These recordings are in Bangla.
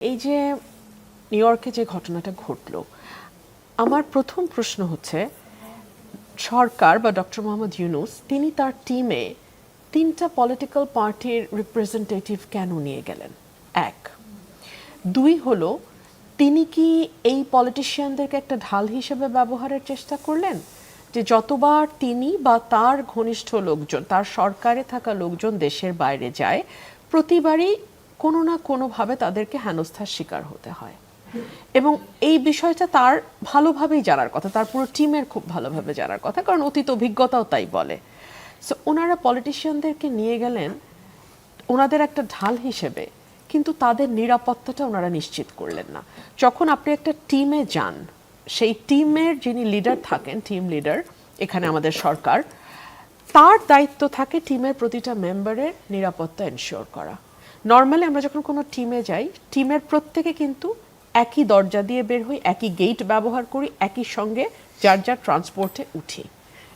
এই যে নিউ ইয়র্কে যে ঘটনাটা ঘটলো, আমার প্রথম প্রশ্ন হচ্ছে, সরকার বা ডক্টর মোহাম্মদ ইউনুস, তিনি তার টিমে তিনটা পলিটিক্যাল পার্টির রিপ্রেজেন্টেটিভ কেন নিয়ে গেলেন? এক। দুই হলো, তিনি কি এই পলিটিশিয়ানদেরকে একটা ঢাল হিসেবে ব্যবহারের চেষ্টা করলেন? যে যতবার তিনি বা তার ঘনিষ্ঠ লোকজন, তার সরকারে থাকা লোকজন দেশের বাইরে যায়, প্রতিবারই কোনো না কোনোভাবে তাদেরকে হেনস্থার শিকার হতে হয়। এবং এই বিষয়টা তার ভালোভাবেই জানার কথা, তার পুরো টিমের খুব ভালোভাবে জানার কথা, কারণ অতীত অভিজ্ঞতাও তাই বলে। সো ওনারা পলিটিশিয়ানদেরকে নিয়ে গেলেন ওনাদের একটা ঢাল হিসেবে, কিন্তু তাদের নিরাপত্তাটা ওনারা নিশ্চিত করলেন না। যখন আপনি একটা টিমে যান, সেই টিমের যিনি লিডার থাকেন, টিম লিডার, এখানে আমাদের সরকার, তার দায়িত্ব থাকে টিমের প্রতিটা মেম্বারের নিরাপত্তা এনশিওর করা। নর্মালি আমরা যখন কোনো টিমে যাই টিমের প্রত্যেকে কিন্তু একই দরজা দিয়ে বের হই একই গেট ব্যবহার করি একই সঙ্গে যার যার ট্রান্সপোর্টে উঠি।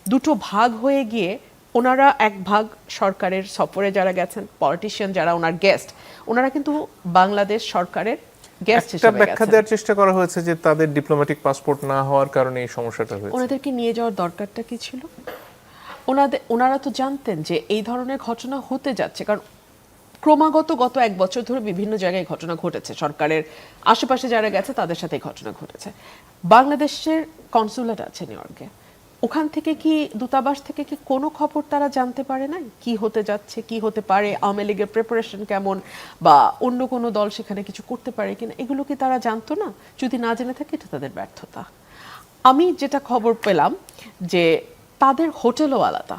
দুটো ভাগ হয়ে গিয়ে ওনারা এক ভাগ সরকারের সফরে যারা গেছেন পলিটিশিয়ান যারা ওনার গেস্ট ওনারা কিন্তু বাংলাদেশ সরকারের গেস্ট হিসেবে ব্যাখ্যা দেওয়ার চেষ্টা করা হয়েছে যে তাদের ডিপ্লোম্যাটিক পাসপোর্ট না হওয়ার কারণে এই সমস্যাটা হয়েছে। ওনাদেরকে নিয়ে যাওয়ার দরকারটা কি ছিল? ওনাদের ওনারা তো জানতেন যে এই ধরনের ঘটনা হতে যাচ্ছে কারণ ক্রমাগত গত এক বছর ধরে বিভিন্ন জায়গায় ঘটনা ঘটেছে। সরকারের আশেপাশে যারা গেছে, তাদের সাথে ঘটনা ঘটেছে। বাংলাদেশের কনসুলেট আছে নিউ ইয়র্কে। ওখান থেকে কি দূতাবাস থেকে কি কোনো খবর তারা জানতে পারে না কি হতে যাচ্ছে, কি হতে পারে? আওয়ামী লীগের প্রিপারেশন কেমন? বা অন্য কোনো দল সেখানে কিছু করতে পারে কিনা? এগুলো কি তারা জানতো না? যদি না জেনে থাকে, এটা তাদের ব্যর্থতা। আমি যেটা খবর পেলাম যে তাদের হোটেলও আলাদা।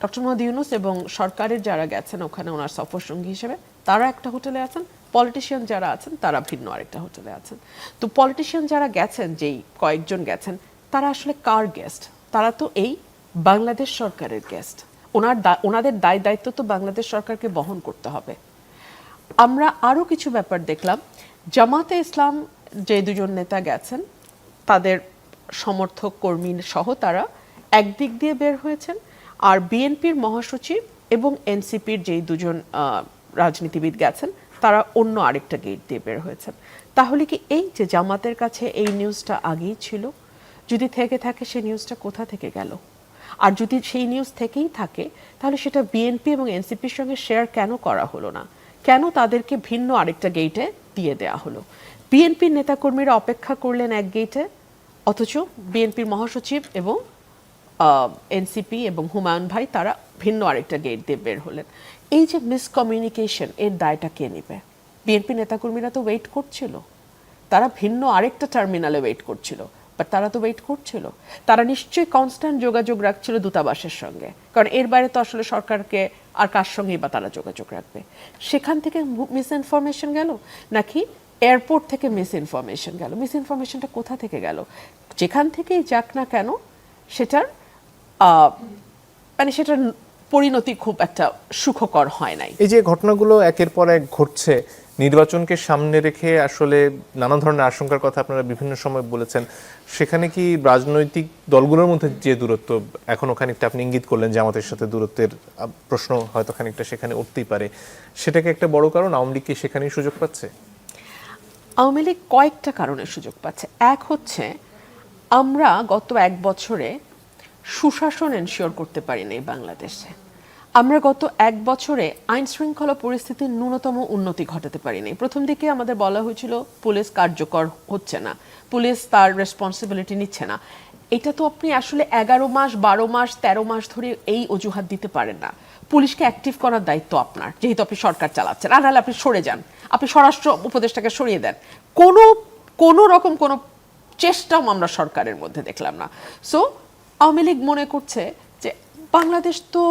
ডক্টর মোহাম্মদ ইউনুস এবং সরকারের যারা গেছেন ওখানে ওনার সফর সঙ্গী হিসেবে, তারা একটা হোটেলে আছেন। পলিটিশিয়ান যারা আছেন, তারা ভিন্ন আরেকটা হোটেলে আছেন। তো পলিটিশিয়ান যারা গেছেন, যেই কয়েকজন গেছেন, তারা আসলে কার গেস্ট তারা তো এই বাংলাদেশ সরকারের গেস্ট ওনার ওনাদের দায় দায়িত্ব তো বাংলাদেশ সরকারকে বহন করতে হবে। আমরা আরও কিছু ব্যাপার দেখলাম। জামাতে ইসলাম যে দুজন নেতা গেছেন, তাদের সমর্থক কর্মী সহ তারা একদিক দিয়ে বের হয়েছেন। আর বিএনপির মহাসচিব এবং এনসিপির যেই দুজন রাজনীতিবিদ গেছেন, তারা অন্য আরেকটা গেট দিয়ে বের হয়েছেন। তাহলে কি এই যে জামাতের কাছে এই নিউজটা আগেই ছিল? যদি থেকে থাকে, সেই নিউজটা কোথা থেকে গেল? আর যদি সেই নিউজ থেকেই থাকে, তাহলে সেটা বিএনপি এবং এনসিপির সঙ্গে শেয়ার কেন করা হলো না? কেন তাদেরকে ভিন্ন আরেকটা গেটে দিয়ে দেওয়া হলো? বিএনপির নেতাকর্মীরা অপেক্ষা করলেন এক গেটে, অথচ বিএনপির মহাসচিব এবং এনসিপি এবং হুমায়ুন ভাই, তারা ভিন্ন আরেকটা গেট দিয়ে বের হলেন। এই যে মিসকমিউনিকেশন এর দায়টা কে নেবে? বিএনপি নেতাকর্মীরা তো ওয়েট করছিল। তারা ভিন্ন আরেকটা টার্মিনালে ওয়েট করছিল বাট তারা তো ওয়েট করছিল। তারা নিশ্চয়ই কনস্ট্যান্ট যোগাযোগ রাখছিল দূতাবাসের সঙ্গে, কারণ এর বাইরে তো আসলে সরকারকে আর কার সঙ্গেই বা তারা যোগাযোগ রাখবে? সেখান থেকে মিস ইনফরমেশন গেল, নাকি এয়ারপোর্ট থেকে মিস ইনফরমেশন গেল? মিস ইনফরমেশনটা কোথা থেকে গেল? যেখান থেকেই যাক না কেন, সেটার মানে সেটার পরিণতি খুব একটা সুখকর হয় নাই। এই যে ঘটনাগুলো একের পর এক ঘটছে নির্বাচনকে সামনে রেখে আসলে নানা ধরনের আশঙ্কার কথা আপনারা বিভিন্ন সময় বলেছেন সেখানে কি রাজনৈতিক দলগুলোর মধ্যে যে দূরত্ব এখনও খানিকটা আপনি ইঙ্গিত করলেন যে আমাদের সাথে দূরত্বের প্রশ্ন হয়তো খানিকটা সেখানে উঠতেই পারে সেটাকে একটা বড় কারণ আওয়ামী লীগ কি সেখানেই সুযোগ পাচ্ছে? আওয়ামী লীগ কয়েকটা কারণে সুযোগ পাচ্ছে। এক হচ্ছে আমরা গত এক বছরে সুশাসন এনশিওর করতে পারিনি বাংলাদেশে। আমরা গত এক বছরে আইন শৃঙ্খলা পরিস্থিতির ন্যূনতম উন্নতি ঘটাতে পারিনি। প্রথম দিকে আমাদের বলা হয়েছিল, পুলিশ কার্যকর হচ্ছে না। পুলিশ তার রেসপন্সিবিলিটি নিচ্ছে না। এটা তো আপনি আসলে এগারো মাস, বারো মাস, তেরো মাস ধরে এই অজুহাত দিতে পারেন না। পুলিশকে অ্যাক্টিভ করার দায়িত্ব আপনার, যেহেতু আপনি সরকার চালাচ্ছেন। আর নাহলে আপনি সরে যান। আপনি স্বরাষ্ট্র উপদেষ্টাকে সরিয়ে দেন। কোনো কোনো রকম কোনো চেষ্টাও আমরা সরকারের মধ্যে দেখলাম না। সো আওয়ামী লীগ মনে করছে যে বাংলাদেশ তো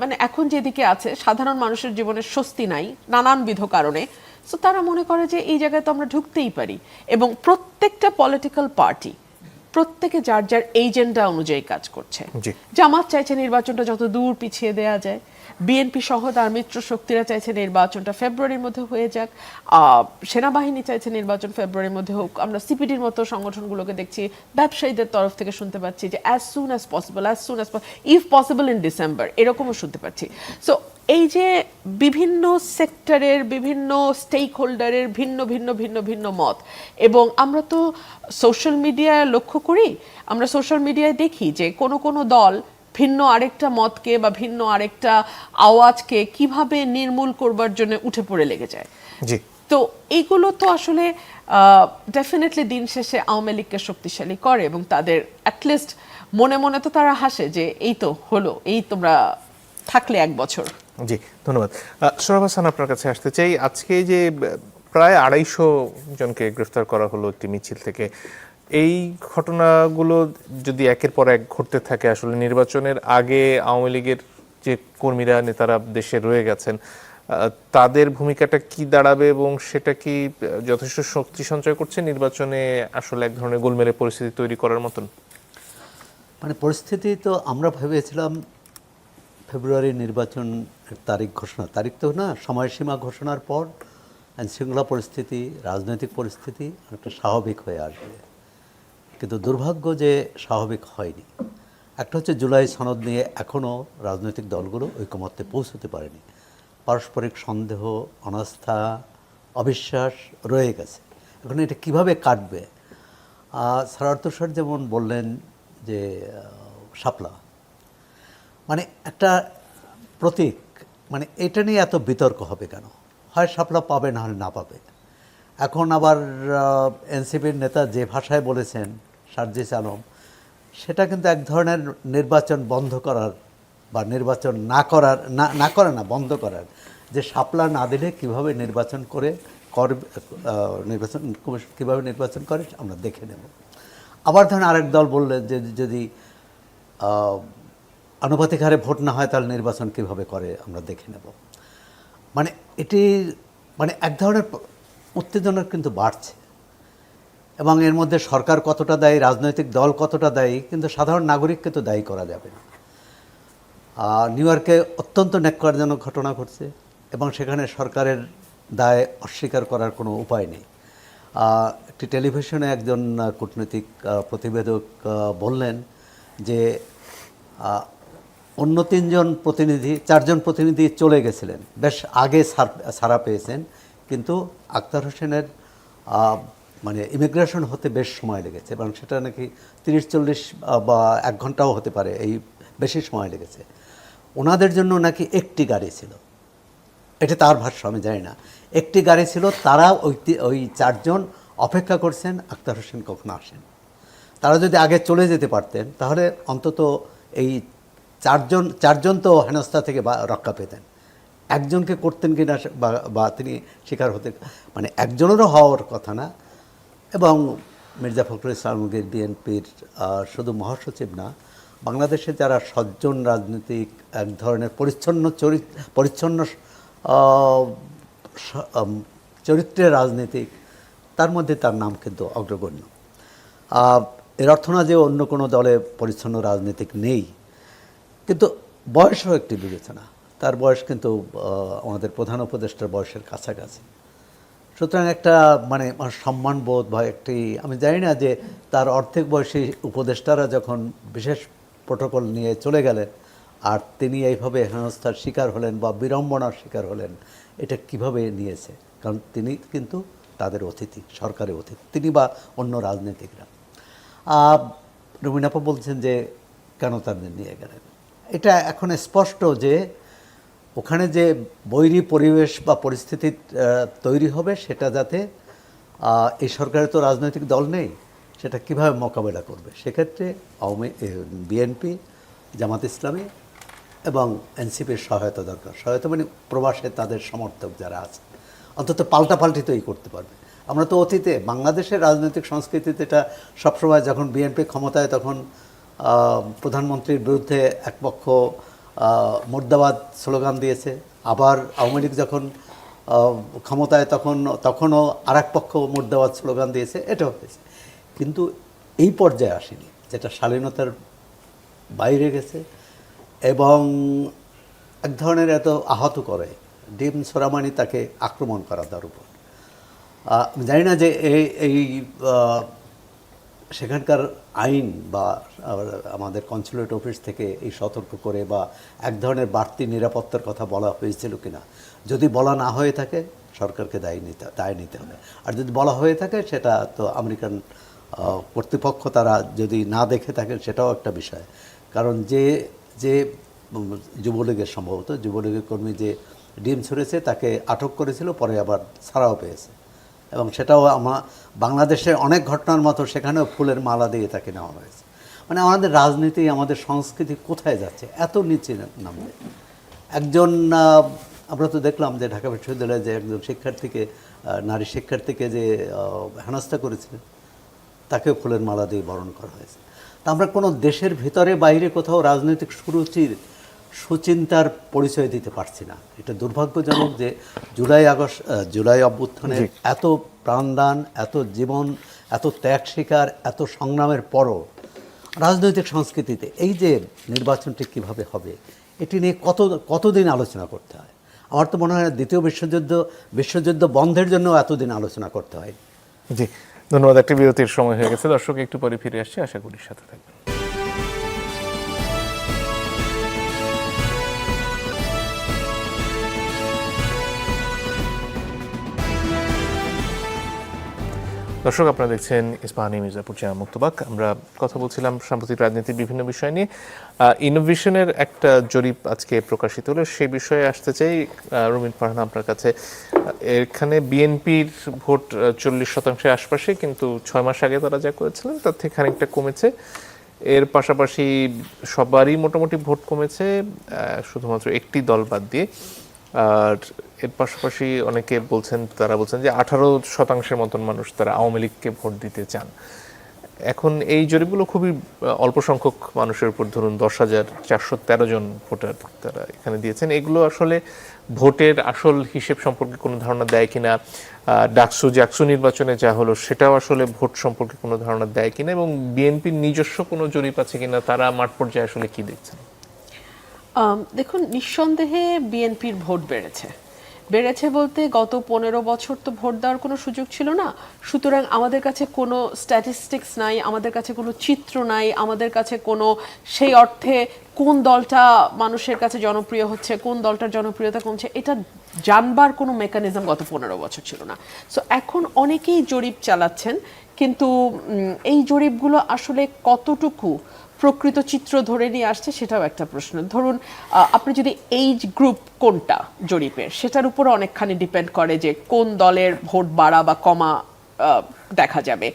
মানে এখন যেদিকে আছে সাধারণ মানুষের জীবনে স্বস্তি নাই নানানবিধ কারণে। সো তারা মনে করে যে এই জায়গায় তো আমরা ঢুকতেই পারি। এবং প্রত্যেকটা পলিটিক্যাল পার্টি প্রত্যেকে যার যার এজেন্ডা অনুযায়ী কাজ করছে। জামাত চাইছে নির্বাচনটা যত দূর পিছিয়ে দেয়া যায়। বিএনপি সহ তার মিত্র শক্তিরা চাইছে নির্বাচনটা ফেব্রুয়ারির মধ্যে হয়ে যাক। সেনাবাহিনী চাইছে নির্বাচন ফেব্রুয়ারির মধ্যে হোক। আমরা সিপিডির মতো সংগঠনগুলোকে দেখছি, ব্যবসায়ীদের তরফ থেকে শুনতে পাচ্ছি যে as soon as possible as soon as if possible in December এরকমও শুনতে পাচ্ছি। সো এই যে বিভিন্ন সেক্টরের বিভিন্ন স্টেক হোল্ডারের ভিন্ন ভিন্ন ভিন্ন ভিন্ন মত এবং আমরা তো সোশ্যাল মিডিয়ায় লক্ষ্য করি, আমরা সোশ্যাল মিডিয়ায় দেখি যে কোনো কোনো দল ভিন্ন আরেকটা মতকে বা ভিন্ন আরেকটা আওয়াজকে কীভাবে নির্মূল করবার জন্য উঠে পড়ে লেগে যায়? জি। তো এইগুলো তো আসলে ডেফিনেটলি দিন শেষে আওয়ামী লীগকে শক্তিশালী করে এবং তাদের অ্যাটলিস্ট মনে মনে তো তারা হাসে যে এই তো হলো এই তোমরা থাকলে এক বছর। জি ধন্যবাদ। সোহরাব হাসান আপনার কাছে আসতে চাই। আজকে যে প্রায় আড়াইশো জনকে গ্রেফতার করা হলো একটি মিছিল থেকে। এই ঘটনাগুলো যদি একের পর এক ঘটতে থাকে, আসলে নির্বাচনের আগে আওয়ামী লীগের যে কর্মীরা, নেতারা দেশে রয়ে গেছেন তাদের ভূমিকাটা কি দাঁড়াবে এবং সেটা কি যথেষ্ট শক্তি সঞ্চয় করছে নির্বাচনে আসলে এক ধরনের গোলমেলে পরিস্থিতি তৈরি করার মতন? মানে পরিস্থিতি তো আমরা ভেবেছিলাম ফেব্রুয়ারি নির্বাচন তারিখ ঘোষণা। তারিখ তো না, সময়সীমা ঘোষণার পর আইনশৃঙ্খলা পরিস্থিতি, রাজনৈতিক পরিস্থিতি একটা স্বাভাবিক হয়ে আসবে। কিন্তু দুর্ভাগ্য যে স্বাভাবিক হয়নি। একটা হচ্ছে জুলাই সনদ নিয়ে এখনও রাজনৈতিক দলগুলো ঐকমত্যে পৌঁছতে পারেনি। পারস্পরিক সন্দেহ, অনাস্থা, অবিশ্বাস রয়ে গেছে। এখন এটা কীভাবে কাটবে? সারার্থ স্যার যেমন বললেন যে শাপলা। মানে একটা প্রতীক মানে এটা নিয়ে এত বিতর্ক হবে কেন? হয় শাপলা পাবে না হলে না পাবে? এখন আবার এনসিপির নেতা যে ভাষায় বলেছেন, সার্জিস আলম, সেটা কিন্তু এক ধরনের নির্বাচন বন্ধ করার বা নির্বাচন না করার, না না করা না, বন্ধ করার। যে শাপলা না দিলে কীভাবে নির্বাচন করে, কর নির্বাচন কমিশন কীভাবে নির্বাচন করে, আমরা দেখে নেব। আবার ধরেন আরেক দল বললেন যে যদি আনুপাতিক হারে ভোট না হয়, তাহলে নির্বাচন কীভাবে করে, আমরা দেখে নেব। মানে এটি মানে এক ধরনের উত্তেজনা কিন্তু বাড়ছে। এবং এর মধ্যে সরকার কতটা দায়ী, রাজনৈতিক দল কতটা দায়ী, কিন্তু সাধারণ নাগরিককে তো দায়ী করা যাবে না। নিউ ইয়র্কে অত্যন্ত ন্যাক্কারজনক ঘটনা ঘটছে এবং সেখানে সরকারের দায় অস্বীকার করার কোনো উপায় নেই। একটি টেলিভিশনে একজন কূটনৈতিক প্রতিবেদক বললেন যে অন্য তিনজন প্রতিনিধি, চারজন প্রতিনিধি চলে গেছিলেন। বেশ আগে সারা পেয়েছেন। কিন্তু আক্তার হোসেনের মানে ইমিগ্রেশন হতে বেশ সময় লেগেছে, এবং সেটা নাকি তিরিশ, চল্লিশ বা এক ঘন্টাও হতে পারে, এই বেশি সময় লেগেছে। ওনাদের জন্য নাকি একটি গাড়ি ছিল। এটা তার ভাষ্য, আমি জানি না। একটি গাড়ি ছিল, তারা ওই ওই চারজন অপেক্ষা করছেন, আক্তার হোসেন কখন আসেন। তারা যদি আগে চলে যেতে পারতেন, তাহলে অন্তত এই চারজন চারজন তো হেনস্থা থেকে রক্ষা পেতেন। একজনকে করতেন কি না বা তিনি শিকার হতে মানে একজনেরও হওয়ার কথা না। এবং মির্জা ফখরুল ইসলাম বিএনপির শুধু মহাসচিব না, বাংলাদেশে যারা সজ্জন রাজনৈতিক, এক ধরনের পরিচ্ছন্ন চরিত্র পরিচ্ছন্ন চরিত্রের রাজনীতিক, তার মধ্যে তার নাম কিন্তু অগ্রগণ্য। এর অর্থ না যে অন্য কোনো দলে পরিচ্ছন্ন রাজনীতিক নেই, কিন্তু বয়সও একটি বিবেচনা। তার বয়স কিন্তু আমাদের প্রধান উপদেষ্টার বয়সের কাছাকাছি। সুতরাং একটা মানে সম্মানবোধ বা একটি, আমি জানি না যে তার অর্ধেক বয়সী উপদেষ্টারা যখন বিশেষ প্রোটোকল নিয়ে চলে গেলেন, আর তিনি এইভাবে হেনস্থার শিকার হলেন বা বিড়ম্বনার শিকার হলেন, এটা কীভাবে নিয়েছে? কারণ তিনি কিন্তু তাদের অতিথি, সরকারের অতিথি, তিনি বা অন্য রাজনীতিকরা। রুমিনাপা বলছেন যে, কেন তাদের নিয়ে গেলেন? এটা এখন স্পষ্ট যে ওখানে যে বৈরী পরিবেশ বা পরিস্থিতি তৈরি হবে সেটা যাতে এই সরকারের তো রাজনৈতিক দল নেই সেটা কীভাবে মোকাবেলা করবে? সেক্ষেত্রে আওয়ামী বিএনপি জামাত ইসলামী এবং এনসিপির সহায়তা দরকার। সহায়তা মানে প্রবাসে তাদের সমর্থক যারা আছে অন্তত পাল্টাপাল্টি তো এই করতে পারবে। আমরা তো অতীতে বাংলাদেশের রাজনৈতিক সংস্কৃতিতে এটা সবসময় যখন বিএনপি ক্ষমতায় তখন প্রধানমন্ত্রীর বিরুদ্ধে এক পক্ষ আহ, মুর্দাবাদ স্লোগান দিয়েছে। আবার আওয়ামী লীগ যখন ক্ষমতায় তখন, তখনও আর এক পক্ষ মুর্দাবাদ স্লোগান দিয়েছে, এটাও হয়েছে। কিন্তু এই পর্যায়ে আসেনি, যেটা শালীনতার বাইরে গেছে এবং এক ধরনের এত আহত করে, ডিম সোরামানি তাকে আক্রমণ করা তার উপর। আমি জানি না যে এই সেখানকার আইন বা আমাদের কনসুলেট অফিস থেকে এই সতর্ক করে বা এক ধরনের বাড়তি নিরাপত্তার কথা বলা হয়েছিল কিনা। যদি বলা না হয়ে থাকে, সরকারকে দায়ী নিতে, দায় নিতে হবে। আর যদি বলা হয়ে থাকে, সেটা তো আমেরিকান কর্তৃপক্ষ তারা যদি না দেখে থাকেন, সেটাও একটা বিষয়। কারণ যে যে যুবলীগের সম্ভবত, যুবলীগের কর্মী যে ডিম ছুঁড়েছে, তাকে আটক করেছিল, পরে আবার ছাড়াও পেয়েছে। এবং সেটাও আমার বাংলাদেশে অনেক ঘটনার মতো সেখানেও ফুলের মালা দিয়ে তাকে নেওয়া হয়েছে। মানে আমাদের রাজনীতি, আমাদের সংস্কৃতি কোথায় যাচ্ছে? এত নিচে নামবে। একজন আমরা তো দেখলাম যে ঢাকা বিশ্ববিদ্যালয়ে যে একজন শিক্ষার্থীকে নারী শিক্ষার্থীকে যে হেনস্থা করেছিলেন, তাকেও ফুলের মালা দিয়ে বরণ করা হয়েছে। তা আমরা কোনো দেশের ভিতরে বাইরে কোথাও রাজনৈতিক সুরুচির সুচিন্তার পরিচয় দিতে পারছি না। এটা দুর্ভাগ্যজনক যে জুলাই আগস্ট জুলাই অভ্যুত্থানে এত প্রাণদান এত জীবন এত ত্যাগ শিকার এত সংগ্রামের পরও রাজনৈতিক সংস্কৃতিতে এই যে নির্বাচনটি কীভাবে হবে এটি নিয়ে কত কতদিন আলোচনা করতে হয়? আমার তো মনে হয় দ্বিতীয় বিশ্বযুদ্ধ বিশ্বযুদ্ধ বন্ধের জন্য এতদিন আলোচনা করতে হয়। জি ধন্যবাদ একটা বিরতির সময় হয়ে গেছে। দর্শক একটু পরে ফিরে আসছি। আশা করি সাথে থাকবেন। দর্শক, আপনারা দেখছেন ইস্পাহানি মির্জাপুর চেয়ার মুক্তবাক। আমরা কথা বলছিলাম সাম্প্রতিক রাজনীতির বিভিন্ন বিষয় নিয়ে। ইনোভেশনের একটা জরিপ আজকে প্রকাশিত হলো। সেই বিষয়ে আসতে চাই রুমিন ফারহান আপনার কাছে। এখানে বিএনপির ভোট চল্লিশ শতাংশের আশপাশে, কিন্তু ছয় মাস আগে তারা যা করেছিলেন, তার থেকে খানিকটা কমেছে। এর পাশাপাশি সবারই মোটামুটি ভোট কমেছে শুধুমাত্র একটি দল বাদ দিয়ে। আর এর পাশাপাশি অনেকে বলছেন, তারা বলছেন যে আঠারো শতাংশের মতন মানুষ তারা আওয়ামী লীগকে ভোট দিতে চান। এখন এই জরিপগুলো খুবই অল্প সংখ্যক মানুষের উপর ধরুন দশ হাজার চারশো তেরো জন ভোটার তারা এখানে দিয়েছেন। এগুলো আসলে ভোটের আসল হিসেব সম্পর্কে কোনো ধারণা দেয় কিনা ডাকসু জাকসু নির্বাচনে যা হলো সেটাও আসলে ভোট সম্পর্কে কোনো ধারণা দেয় কিনা এবং বিএনপির নিজস্ব কোনো জরিপ আছে কিনা, তারা মাঠ পর্যায়ে আসলে কি দেখছেন? দেখুন, নিঃসন্দেহে বিএনপির ভোট বেড়েছে। বেড়েছে বলতে গত পনেরো বছর তো ভোট দেওয়ার কোনো সুযোগ ছিল না। সুতরাং আমাদের কাছে কোনো স্ট্যাটিস্টিক্স নাই, আমাদের কাছে কোনো চিত্র নাই, আমাদের কাছে কোনো সেই অর্থে কোন দলটা মানুষের কাছে জনপ্রিয় হচ্ছে, কোন দলটার জনপ্রিয়তা কমছে, এটা জানবার কোনো মেকানিজম গত পনেরো বছর ছিল না। সো এখন অনেকেই জরিপ চালাচ্ছেন, কিন্তু এই জরিপগুলো আসলে কতটুকু প্রকৃত চিত্র ধরে নিয়ে আসছে সেটাও একটা প্রশ্ন। ধরুন আপনি যদি এইজ গ্রুপ কোনটা জরিপের সেটার উপর অনেকখানি ডিপেন্ড করে যে কোন দলের ভোট বাড়া বা কমা দেখা যাবে।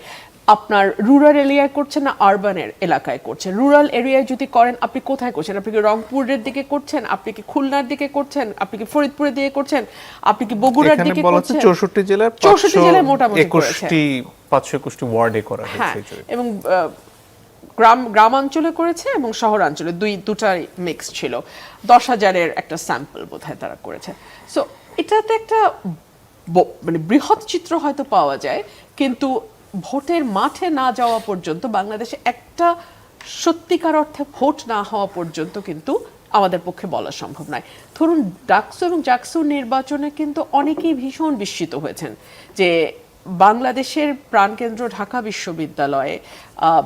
আপনার রুরাল এরিয়ায় করছেন না আরবানের এলাকায় করছেন? রুরাল এরিয়ায় যদি করেন আপনি কোথায় করছেন? আপনি কি রংপুরের দিকে করছেন? আপনি কি খুলনার দিকে করছেন? আপনি কি ফরিদপুরের দিকে করছেন? আপনি কি বগুড়ার দিকে করছেন? চৌষট্টি জেলার 64 জেলায় মোটামুটি করেছে। একুশটি পাঁচশো একুশটি ওয়ার্ডে করা হ্যাঁ হয়েছে এবং আহ, গ্রাম, গ্রামাঞ্চলে করেছে এবং শহরাঞ্চলে। দুই, দুটাই মিক্স ছিল। দশ হাজারের একটা স্যাম্পল বোধহয় তারা করেছে। সো এটাতে একটা মানে বৃহৎ চিত্র হয়তো পাওয়া যায়, কিন্তু ভোটের মাঠে না যাওয়া পর্যন্ত, বাংলাদেশে একটা সত্যিকার অর্থে ভোট না হওয়া পর্যন্ত কিন্তু আমাদের পক্ষে বলা সম্ভব নয়। ধরুন, ডাকসু এবং জাকসু নির্বাচনে কিন্তু অনেকেই ভীষণ বিস্মিত হয়েছেন যে বাংলাদেশের প্রাণকেন্দ্র ঢাকা বিশ্ববিদ্যালয়ে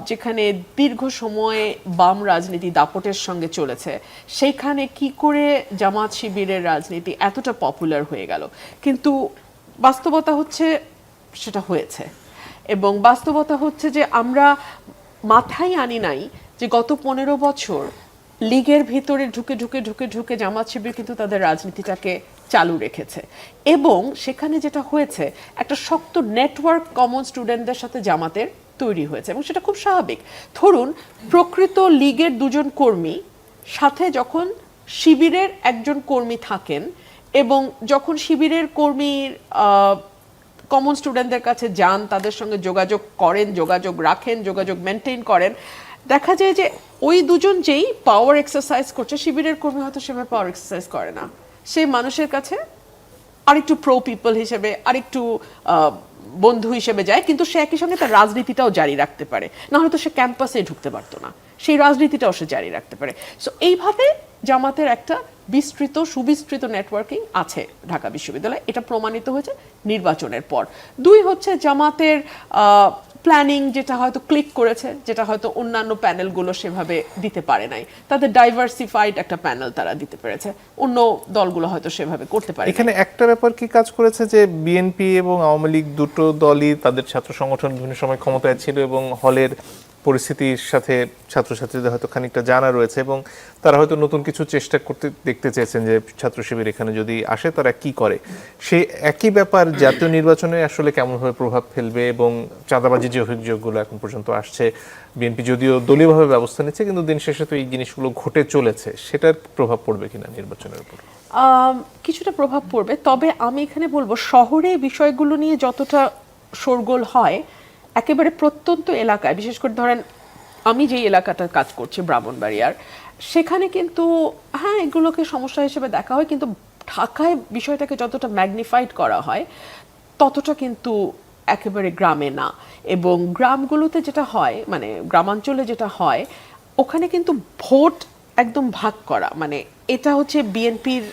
যেখানে দীর্ঘ সময় বাম রাজনীতি দাপটের সঙ্গে চলেছে, সেইখানে কি করে জামাত শিবিরের রাজনীতি এতটা পপুলার হয়ে গেল? কিন্তু বাস্তবতা হচ্ছে সেটা হয়েছে এবং বাস্তবতা হচ্ছে যে আমরা মাথায় আনি নাই যে গত পনেরো বছর লীগের ভিতরে ঢুকে ঢুকে ঢুকে ঢুকে জামাত শিবির কিন্তু তাদের রাজনীতিটাকে চালু রেখেছে। এবং সেখানে যেটা হয়েছে, একটা শক্ত নেটওয়ার্ক কমন স্টুডেন্টদের সাথে জামাতের তৈরি হয়েছে এবং সেটা খুব স্বাভাবিক। ধরুন, প্রকৃত লীগের দুজন কর্মী সাথে যখন শিবিরের একজন কর্মী থাকেন এবং যখন শিবিরের কর্মীর কমন স্টুডেন্টদের কাছে যান, তাদের সঙ্গে যোগাযোগ করেন, যোগাযোগ রাখেন, যোগাযোগ মেনটেন করেন, দেখা যায় যে ওই দুজন যেই পাওয়ার এক্সারসাইজ করছে, শিবিরের কর্মী হয়তো সেভাবে পাওয়ার এক্সারসাইজ করে না। সেই মানুষের কাছে আরেকটু প্রো পিপল হিসেবে, আরেকটু বন্ধু হিসেবে যায়, কিন্তু সে একই সঙ্গে তার রাজনীতিটাও জারি রাখতে পারে। না তো সে ক্যাম্পাসে ঢুকতে পারতো না। সেই রাজনীতিটাও সে জারি রাখতে পারে। সো এইভাবে জামাতের একটা বিস্তৃত, সুবিস্তৃত নেটওয়ার্কিং আছে ঢাকা বিশ্ববিদ্যালয়ে। এটা প্রমাণিত হয়েছে নির্বাচনের পর। দুই হচ্ছে জামাতের প্ল্যানিং যেটা হয়তো ক্লিক করেছে, যেটা হয়তো অন্যান্য প্যানেলগুলো সেভাবে দিতে পারে নাই। তাদের ডাইভার্সিফাইড একটা প্যানেল তারা দিতে পেরেছে। অন্য দলগুলো হয়তো সেভাবে করতে পারে এখানে একটা ব্যাপার কি কাজ করেছে যে বিএনপি এবং আওয়ামী লীগ দুটো দলই তাদের ছাত্র সংগঠন বিভিন্ন সময় ক্ষমতায় ছিল এবং হলের পরিস্থিতির সাথে ছাত্রছাত্রীদের হয়তো খানিকটা জানা রয়েছে এবং তারা হয়তো নতুন কিছু চেষ্টা করতে দেখতে চেয়েছেন যে ছাত্র শিবির এখানে যদি আসে তারা কি করে। সেই একই ব্যাপার জাতীয় নির্বাচনে আসলে কেমনভাবে প্রভাব ফেলবে এবং চাঁদাবাজি যে অভিযোগগুলো এখন পর্যন্ত আসছে, বিএনপি যদিও দলীয়ভাবে ব্যবস্থা নিচ্ছে কিন্তু দিন শেষে তো এই জিনিসগুলো ঘটে চলেছে, সেটার প্রভাব পড়বে কিনা নির্বাচনের উপর? কিছুটা প্রভাব পড়বে। তবে আমি এখানে বলব, শহরে বিষয়গুলো নিয়ে যতটা শোরগোল হয় একেবারে প্রত্যন্ত এলাকায়, বিশেষ করে ধরেন আমি যেই এলাকাটার কাজ করছি ব্রাহ্মণবাড়িয়ার, সেখানে কিন্তু হ্যাঁ এগুলোকে সমস্যা হিসেবে দেখা হয়, কিন্তু ঢাকায় বিষয়টাকে যতটা ম্যাগনিফাইড করা হয়, ততটা কিন্তু একেবারে গ্রামে না। এবং গ্রামগুলোতে যেটা হয় মানে গ্রামাঞ্চলে যেটা হয়, ওখানে কিন্তু ভোট একদম ভাগ করা মানে এটা হচ্ছে বিএনপির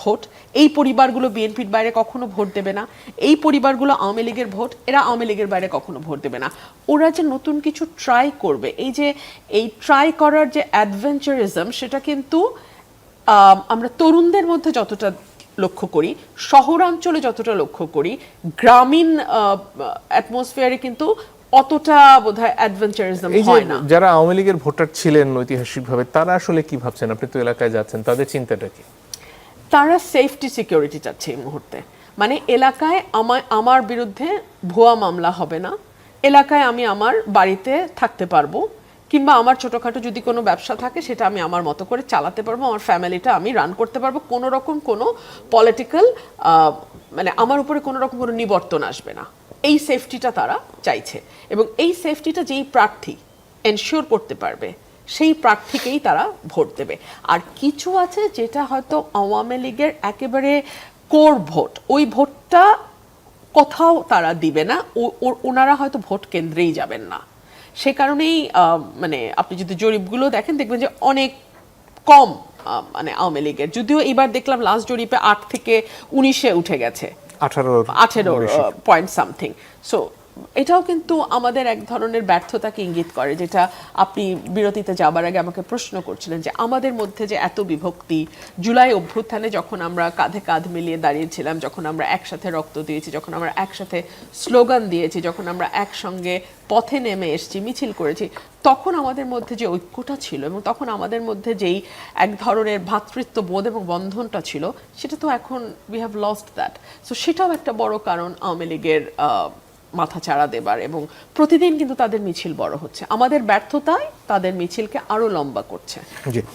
ভোট। এই পরিবারগুলো বিএনপির বাইরে কখনো ভোট দেবে না। এই পরিবারগুলো আওয়ামী লীগের ভোট এরা আওয়ামী লীগের বাইরে কখনো ভোট দেবে না। ওরা যে নতুন কিছু ট্রাই করবে এই যে এই ট্রাই করার যে অ্যাডভেঞ্চারিজম সেটা কিন্তু আম, আমরা তরুণদের মধ্যে যতটা লক্ষ্য করি শহরাঞ্চলে যতটা লক্ষ্য করি গ্রামীণ অ্যাটমসফিয়ারে কিন্তু অতটা বোধহয় অ্যাডভেঞ্চারিজম হয় না যারা আওয়ামী লীগের ভোটার ছিলেন ঐতিহাসিকভাবে তারা আসলে কি ভাবছেন? আপনি তো এলাকায় যাচ্ছেন তাদের চিন্তাটা কি? তারা সেফটি সিকিউরিটি চাচ্ছে এই মুহূর্তে। মানে এলাকায় আমার আমার বিরুদ্ধে ভুয়া মামলা হবে না। এলাকায় আমি আমার বাড়িতে থাকতে পারব কিংবা আমার ছোটোখাটো যদি কোনো ব্যবসা থাকে সেটা আমি আমার মতো করে চালাতে পারব আমার ফ্যামিলিটা আমি রান করতে পারব। কোনো রকম কোনো পলিটিক্যাল মানে আমার উপরে কোনো রকম কোনো নিবর্তন আসবে না। এই সেফটিটা তারা চাইছে। এবং এই সেফটিটা যেই প্রার্থী এনশিওর করতে পারবে, সেই প্রার্থীকেই তারা ভোট দেবে। আর কিছু আছে যেটা হয়তো আওয়ামী লীগের একেবারে কোর ভোট। ওই ভোটটা কোথাও তারা দিবে না। ওনারা হয়তো ভোট কেন্দ্রেই যাবেন না। সে কারণেই মানে আপনি যদি জরিপগুলো দেখেন, দেখবেন যে অনেক কম মানে আওয়ামী লীগের। যদিও এবার দেখলাম লাস্ট জরিপে আট থেকে উনিশে উঠে গেছে। আঠারো আঠেরো পয়েন্ট সামথিং সো এটাও কিন্তু আমাদের এক ধরনের ব্যর্থতাকে ইঙ্গিত করে, যেটা আপনি বিরতিতে যাবার আগে আমাকে প্রশ্ন করছিলেন যে আমাদের মধ্যে যে এত বিভক্তি, জুলাই অভ্যুত্থানে যখন আমরা কাঁধে কাঁধ মিলিয়ে দাঁড়িয়েছিলাম, যখন আমরা একসাথে রক্ত দিয়েছি, যখন আমরা একসাথে স্লোগান দিয়েছি, যখন আমরা একসঙ্গে পথে নেমে এসেছি, মিছিল করেছি, তখন আমাদের মধ্যে যে ঐক্যটা ছিল এবং তখন আমাদের মধ্যে যেই এক ধরনের ভ্রাতৃত্ব বোধ এবং বন্ধনটা ছিল, সেটা তো এখন we have lost that so সেটাও একটা বড় কারণ আওয়ামী লীগের মাথা চাড়া দেবার এবং প্রতিদিন কিন্তু তাদের মিছিল বড় হচ্ছে। আমাদের ব্যর্থতায় তাদের মিছিলকে আরও লম্বা করছে। জি।